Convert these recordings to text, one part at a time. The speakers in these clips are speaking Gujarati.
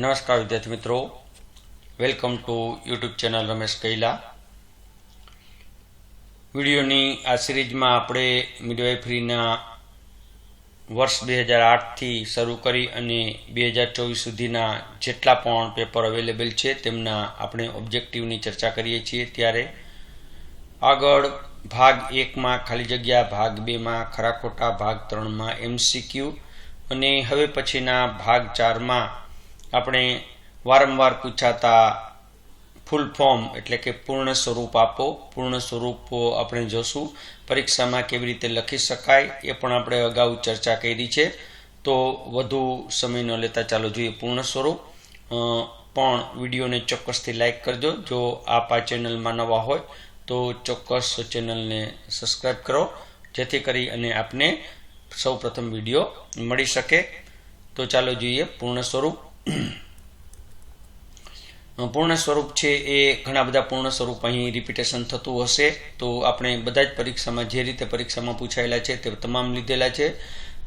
નમસ્કાર વિદ્યાર્થી મિત્રો welcome to YouTube channel Ramesh Kaila વિડીયોની આ સિરીઝમાં આપણે મિડવાઇફરીના વર્ષ બે હજાર આઠથી શરૂ કરી અને બે હજાર ચોવીસ સુધીના જેટલા પણ પેપર અવેલેબલ છે તેમના આપણે ઓબ્જેક્ટિવની ચર્ચા કરીએ છીએ ત્યારે આગળ ભાગ એકમાં ખાલી જગ્યા ભાગ બેમાં ખરા ભાગ ત્રણમાં એમસીક્યુ અને હવે પછીના ભાગ ચારમાં આપણે વારંવાર પૂછાતા ફૂલ ફોર્મ એટલે કે પૂર્ણ સ્વરૂપ આપો પૂર્ણ સ્વરૂપ આપણે જોશું પરીક્ષામાં કેવી રીતે લખી શકાય એ પણ આપણે અગાઉ ચર્ચા કરી છે તો વધુ સમય ન લેતા ચાલો જોઈએ પૂર્ણ સ્વરૂપ પણ વિડીયોને ચોક્કસથી લાઇક કરજો જો આપ આ ચેનલમાં નવા હોય તો ચોક્કસ ચેનલને સબસ્ક્રાઈબ કરો જેથી કરી અને આપને સૌ પ્રથમ વિડીયો મળી શકે તો ચાલો જોઈએ પૂર્ણ સ્વરૂપ પૂર્ણ સ્વરૂપ છે એ ઘણા બધા પૂર્ણ સ્વરૂપ અહીં રિપીટેશન થતું હશે તો આપણે બધા જ પરીક્ષામાં જે રીતે પરીક્ષામાં પૂછાયેલા છે તે તમામ લીધેલા છે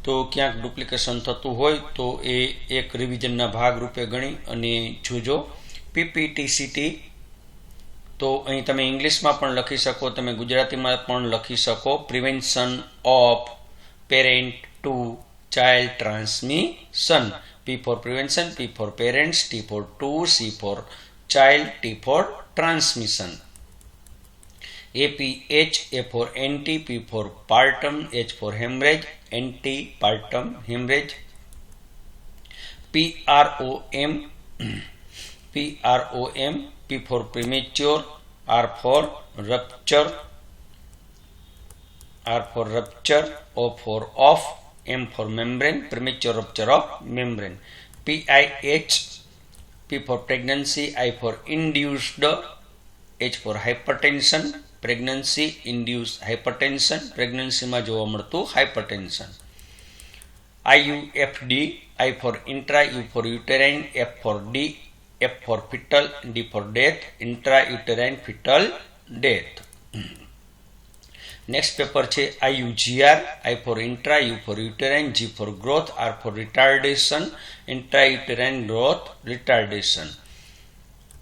તો ક્યાંક ડુપ્લિકેશન થતું હોય તો એ એક રિવિઝનના ભાગ રૂપે ગણી અને જોજો પીપીટીસીટી તો અહીં તમે ઇંગ્લિશમાં પણ લખી શકો તમે ગુજરાતીમાં પણ લખી શકો prevention of parent to child transmission P for prevention, P for parents, T for two, C for child, T for transmission. A P H A for anti, P for partum, H for hemorrhage, anti-partum hemorrhage. P P R R O M O M P for premature, R for rupture, R for rupture, O for off, M for membrane, premature rupture of membrane. PIH, P for pregnancy, I for induced, H for hypertension, pregnancy induced hypertension, pregnancyમાં જોવા મળતું hypertension. IUFD, I for intra, U for uterine, F for D, F for fetal, D for death, intrauterine fetal death. Next paper છે I U G R I for intra U for uterine G for growth R for retardation intra uterine growth retardation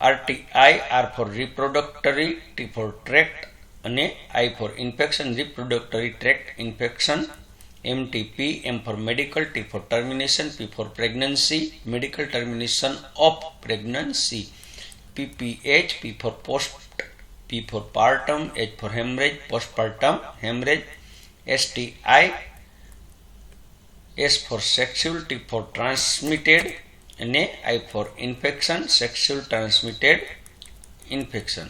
RTI R for reproductory T for tract અને I for infection reproductory tract infection MTP M for medical T for termination P for pregnancy medical termination of pregnancy PPH P for post P for partum, H for hemorrhage, postpartum hemorrhage, STI, S for sexual, T for transmitted, અને I for infection, sexual transmitted infection.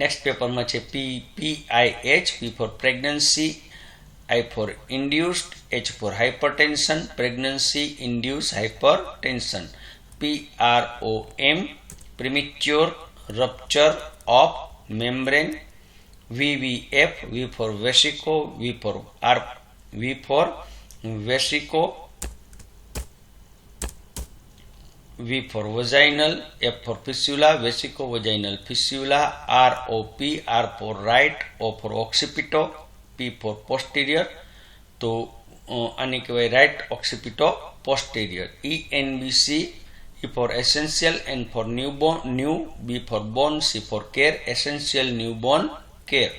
Next પેપરમાં છે P P I H P for pregnancy I for induced H for hypertension pregnancy induce hypertension P R O M premature rupture of membrane VVF V for vesico V for R V for vesico V for vaginal F for fistula vesico vaginal fistula R O P R for right O for occipito P for posterior તો આને કહેવાય right occipito posterior E NBC E for essential, N for newborn, new, B for born, C for care, essential newborn care.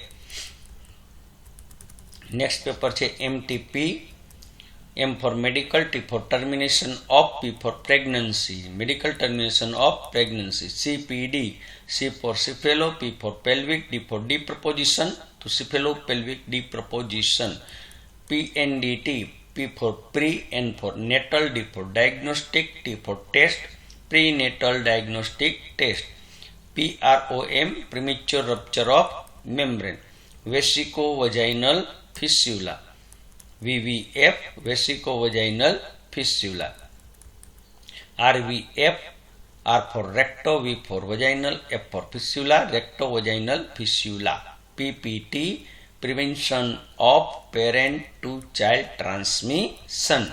Next paper છે MTP M for medical T for termination of P for pregnancy medical termination of pregnancy CPD C for cephalo P for pelvic D for disproportion તો cephalo pelvic disproportion P for pre, and for natal, D for diagnostic, T for test, prenatal diagnostic test. PROM, premature rupture of membrane. Vesicovaginal fistula. VVF, vesicovaginal fistula. RVF, R for recto, V for vaginal, F for fistula, rectovaginal fistula. PPT, prevention of parent to child transmission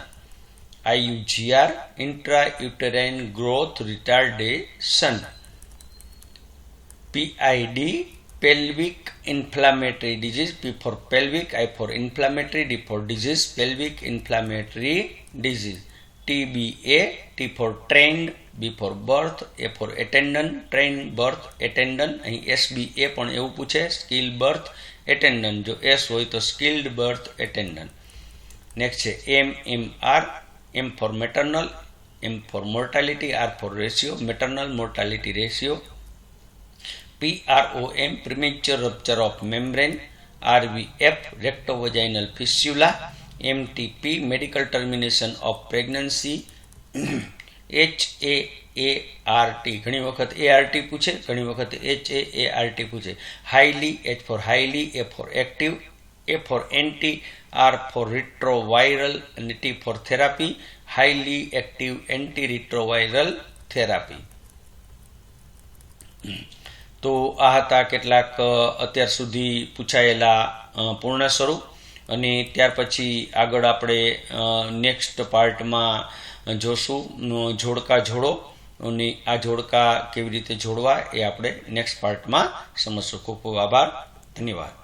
IUGR intrauterine growth retardation PID pelvic inflammatory disease P for pelvic I for inflammatory D for disease pelvic inflammatory disease TBA T for trained B for birth A for attendant trained birth attendant અહીં SBA પણ એવું પૂછે સ્કિલ બર્થ એટેન્ડન્ટ જો એસ હોય તો સ્કિલ્ડ બર્થ એટેન્ડન્ટ નેક્સ્ટ છે M M R M for maternal M for mortality R for ratio maternal mortality ratio P R O M premature rupture of membrane R V F rectovaginal fistula M T P medical termination of pregnancy H A A R T ઘણી વખત એ આર ટી પૂછે ઘણી વખત H A A R T પૂછે highly H for highly A for active A for anti R for retroviral અને T for therapy highly active anti retroviral therapy તો આ હતા કેટલાક અત્યાર સુધી પૂછાયેલા પૂર્ણ સ્વરૂપ અને ત્યાર પછી આગળ આપણે નેક્સ્ટ પાર્ટમાં જોશું જોડકા જોડો ની આ જોડકા કેવી રીતે જોડવા એ આપણે નેક્સ્ટ પાર્ટમાં સમજશું ખૂબ ખૂબ આભાર ધન્યવાદ